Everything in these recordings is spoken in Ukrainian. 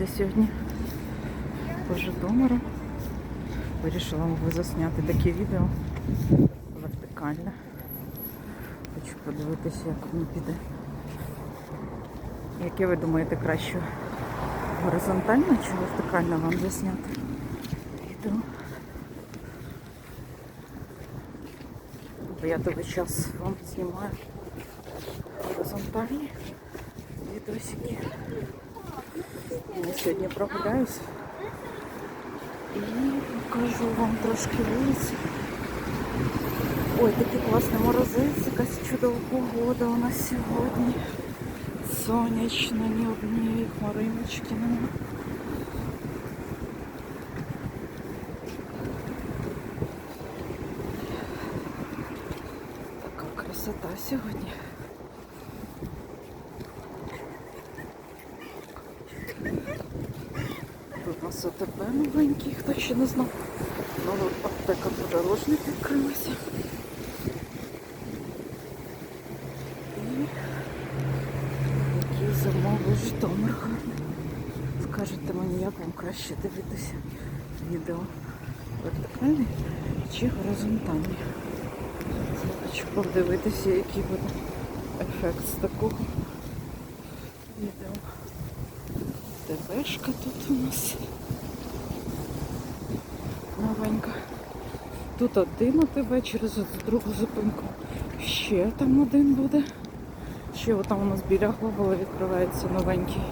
прогулююся сьогодні по Житомиру. Вирішила вам засняти таке відео вертикальне. Хочу подивитися, як воно піде. Яке ви думаєте краще? Горизонтально чи вертикально вам засняти відео? Бо я довгий час вам знімаю горизонтальні відосики. Я сьогодні прогуляюсь і покажу вам трошки вулиці. Ой, такий класний морозець, якась чудова погода у нас сьогодні. Сонячно, ні однієї хмариночки нема. Така красота сьогодні. Нас ОТБ новенький, хто ще не знав. Нова аптека подорожник відкрилася. І який замовив Житомир. Скажете мені, як вам краще дивитися відео вертикальні чи горизонтальні. Я хочу подивитися, який буде ефект з такого відео. ТВшка тут у нас новенька. Тут один ОТБ через другу зупинку. Ще там один буде. Ще там у нас біля Глобала відкривається новенький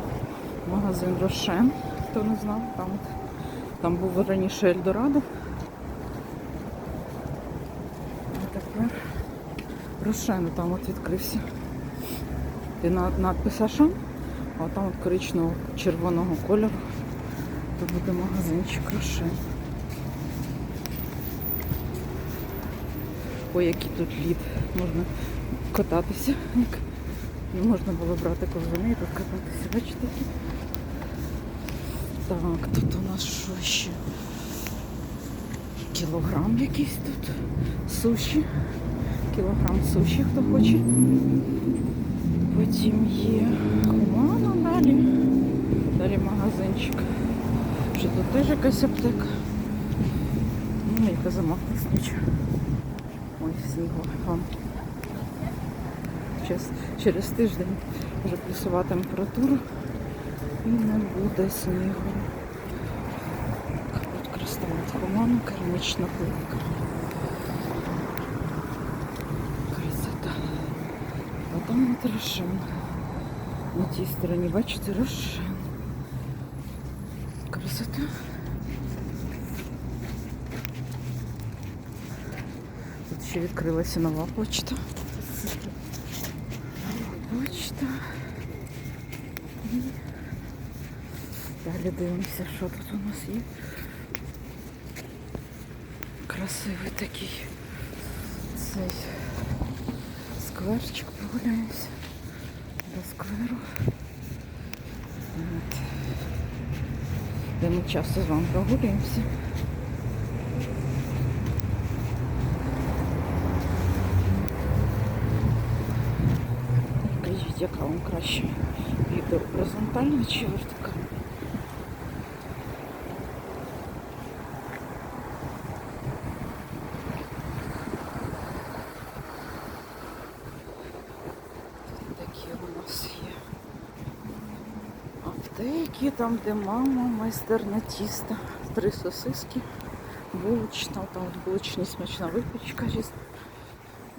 магазин Рошен. Хто не знав, там, там був раніше Ельдорадо. А тепер Рошен там от відкрився. І на надпис Ашан, а там от коричневого червоного кольору. То буде магазинчик Рошен. Ой, який тут лід. Можна кататися. Не можна було брати ковзани і тут кататися. Бачите? Так, тут у нас що ще? Кілограм якийсь тут. Суші. Кілограм суші, хто хоче. Потім є Хумана далі. Далі магазинчик. Що тут теж якась аптека. Ну, яка замахлась Ой, снігу вам. Через, через тиждень вже плюсова температура і не буде снігу. Кристалат Хумана, керамічна плитка. Красота. А там от Рошен. На тій стороні, бачите, Рошен. Красота. Ще відкрилася нова почта. Почта. І далі дивимося, що тут у нас є. Красивий такий цей скверчик прогуляємося до скверу. От. Де ми часто з вами прогулюємося. Яка вам краще відео горизонтальна чи вертикальна? Тут такі у нас є аптеки, там де мама, майстерня тіста, три сосиски, булочна, там от булочні смачна випічка.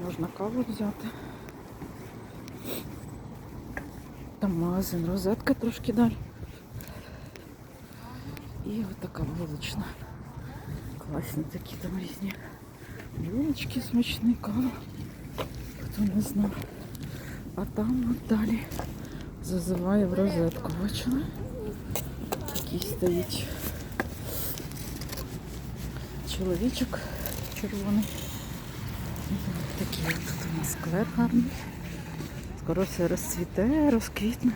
Можна каву взяти. Там магазин розетка трошки далі. І от така вулична. Класні такі там різні булочки смачні, кава. Хто не знав. А там от далі зазиває в розетку. Бачили? Такий стоїть чоловічок червоний. Такий тут у нас сквер гарний. Скоро все розцвіте, розквітне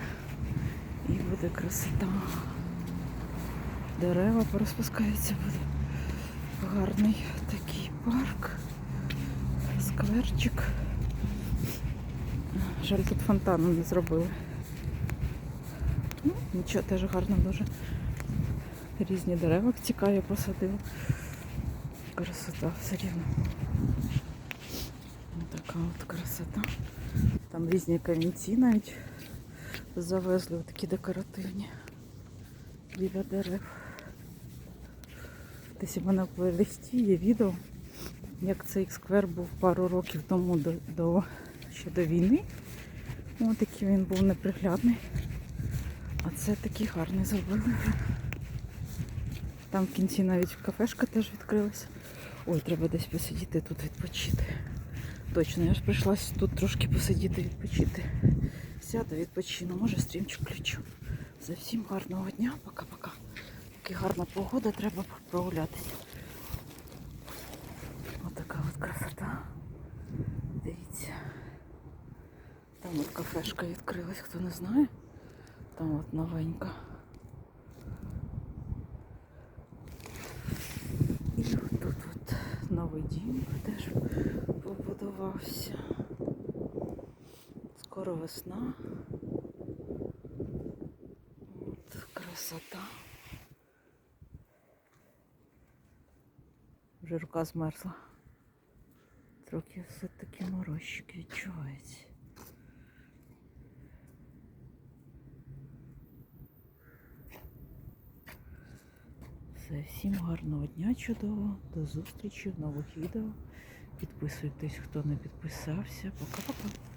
і буде красота. Дерева порозпускаються, буде гарний такий парк, скверчик. Жаль, тут фонтану не зробили. Ну, Нічого теж гарно дуже. Різні дерева цікаві посадили. Красота все рівно. Така от красота. Там різні камінці навіть завезли такі декоративні біля дерев. Десь у мене в плейлисті є відео, як цей сквер був пару років тому до, до ще до війни. Ось такий він був неприглядний. А це такий гарний зробили. Там в кінці навіть кафешка теж відкрилася. Ой, треба десь посидіти тут відпочити. Точно, я ж прийшла тут трошки посидіти, відпочити. Сяду, відпочину, може стрімчик включу. За всім гарного дня, пока-пока. Така гарна погода, треба прогулятися. Отака от красота. Дивіться. Там от кафешка відкрилась, хто не знає. Там от новенька. І от тут от новий дім теж побудувався. Скоро весна. От красота. Вже рука змерзла. Трохи все-таки морозчик відчувається. Все, всім гарного дня чудового. До зустрічі в нових відео. Підписуйтесь, хто не підписався. Пока-пока.